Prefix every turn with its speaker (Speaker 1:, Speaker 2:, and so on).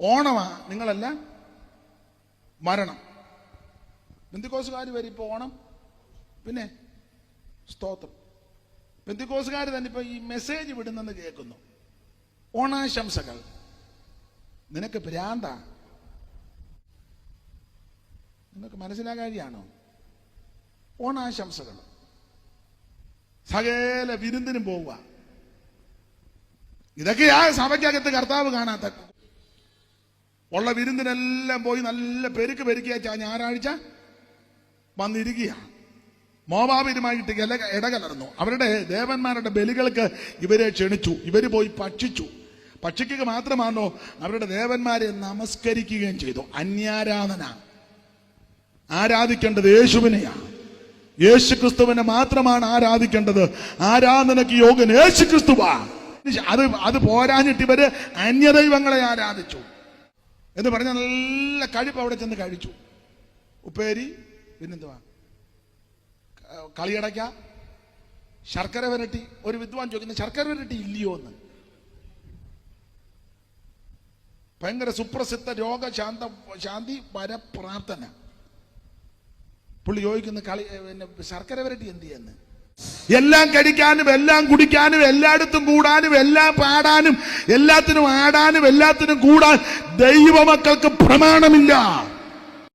Speaker 1: ഓണമാ നിങ്ങളല്ല മരണം. ബന്ധുക്കോസുകാർ വരും ഇപ്പോൾ ഓണം. പിന്നെ സ്തോത്രം. ബന്ധുക്കോസുകാർ തന്നെ ഇപ്പോൾ ഈ മെസ്സേജ് വിടുന്നെന്ന് കേൾക്കുന്നു. ഓണാശംസകൾ. നിനക്ക് ഭ്രാന്ത? നിങ്ങൾക്ക് മനസ്സിലാകാരിയാണോ ഓണാശംസകൾ. സകല വിരുന്നിനും പോവുക. ഇതൊക്കെയാ സഭയ്ക്കകത്ത് കർത്താവ് കാണാത്ത ഉള്ള വിരുന്നിനെല്ലാം പോയി നല്ല പെരുക്ക് പെരുക്കിയ ഞായറാഴ്ച വന്നിരിക്കുക. മോബാബിരുമായിട്ട് ഇല ഇടകലർന്നു. അവരുടെ ദേവന്മാരുടെ ബലികൾക്ക് ഇവരെ ക്ഷണിച്ചു. ഇവർ പോയി ഭക്ഷിച്ചു. ഭക്ഷിക്കുക മാത്രമാണോ അവരുടെ ദേവന്മാരെ നമസ്കരിക്കുകയും ചെയ്തു. അന്യാരാധന. ആരാധിക്കേണ്ടത് യേശുവിനെയാണ് യേശു ക്രിസ്തുവിനെ മാത്രമാണ് ആരാധിക്കേണ്ടത്. ആരാധനയ്ക്ക് യോഗ്യൻ യേശു ക്രിസ്തുവാ അത് അത് പോരാഞ്ഞിട്ട് ഇവർ അന്യദൈവങ്ങളെ ആരാധിച്ചു. എന്ന് പറഞ്ഞാൽ നല്ല കഴിപ്പ് അവിടെ ചെന്ന് കഴിച്ചു. ഉപ്പേരി പിന്നെന്തുവാ? കളിയടയ്ക്ക ശർക്കര വരട്ടി. ഒരു വിദ്വാൻ ചോദിക്കുന്ന ശർക്കര വരട്ടി ഇല്ലയോ എന്ന്? ഭയങ്കര സുപ്രസിദ്ധ രോഗശാന്ത ശാന്തി വര പ്രാർത്ഥന പുള്ളി ചോദിക്കുന്ന കളി പിന്നെ ശർക്കര വരട്ടി എന്ത് ചെയ്യുന്നു എല്ലാം കഴിക്കാനും എല്ലാം കുടിക്കാനും എല്ലായിടത്തും കൂടാനും എല്ലാം പാടാനും എല്ലാത്തിനും ആടാനും എല്ലാത്തിനും കൂടാൻ ദൈവമക്കൾക്ക് പ്രമാണമില്ല.